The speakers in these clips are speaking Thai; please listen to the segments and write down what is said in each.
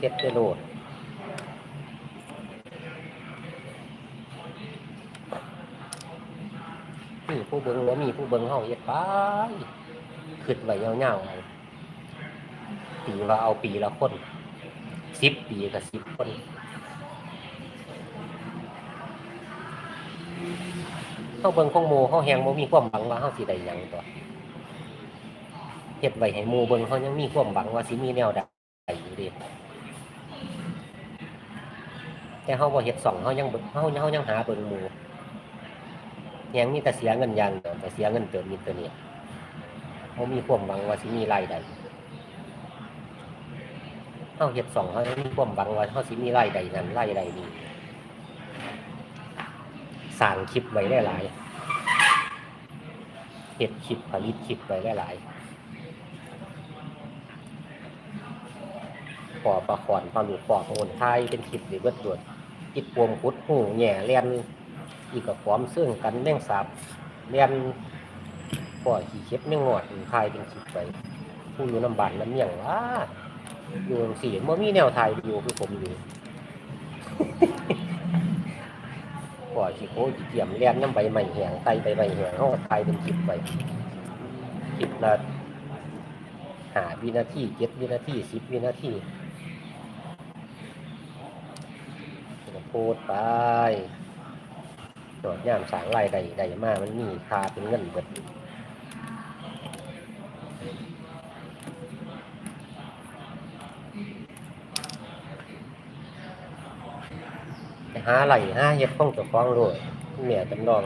เฮ็ดได้โลดนี่ผู้เบิ่งบ่มีผู้เบิ่งเฮาเฮ็ดไปขึ้นไว้ยาวๆเอาปีว่าเอาปีละคนสิบปีกับสิบคนเฮาเบิ่งของหมู่เฮาแฮงบ่มีความหวังว่าเฮาสิได้ยังตัวเฮ็ดไว้ให้หมู่เบิ่งเฮายังมีความหวังว่าสิมีแนวใดอยู่ด้ แต่เฮาบ่เฮ็ดสองเฮายังเฮาเฮายังหาเบิ่งหมู่ยังมีแต่เสียเงินอย่างเดียวแต่เสียเงินเติมอินเทอร์เน็ตบ่มีความหวังว่าสิมีรายได้เฮาเฮ็ดสองเฮายังมีความหวังว่าเฮาสิมีรายได้นั้นรายได้นี้สร้างคลิปไว้หลายๆเฮ็ดคลิปผลิตคลิปไว้หลายๆปอประคอนปลามหลุดปอกโอนไทยเป็นคลิปหรือเบิดดวด จิตปวมพุดหูแห่เลียนอีกกับความซึ่งกันแม่งสาบเลียนปล่อยขี่เข็บแม่งงอดไทยเป็นคลิปไป ผู้อยู่น้ำบานน้ำเมี่ยงว่าอยู่สี่เมื่อมีแนวไทยอยู่คือผมอยู่ปล่อยขี่โค้ขี่เกี่ยมเลียนน้ำใบใหม่แหงไตใบใหม่แหงเขาก็ไทยเป็นคลิปไปคลิปละหาวินาทีเจ็ดวินาทีสิบวินาที ก็โพูดไปโดดย่ามสางรายใดใดมา มันมีคาเป็นเงินเบิดหาไหลห้าเย็บข้องเจ้าของโลดเมียจำลอง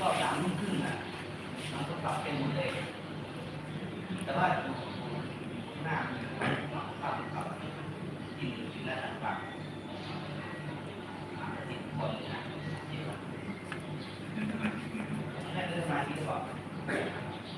ก็สามทุ่มครึ่งนะมันก็ปรับเป็นหมดเลยแต่ว่าหน้ามันขับขับกินกินแล้วต่างๆติดคนเลยนะแค่เดินมาที่บอกคุณนิ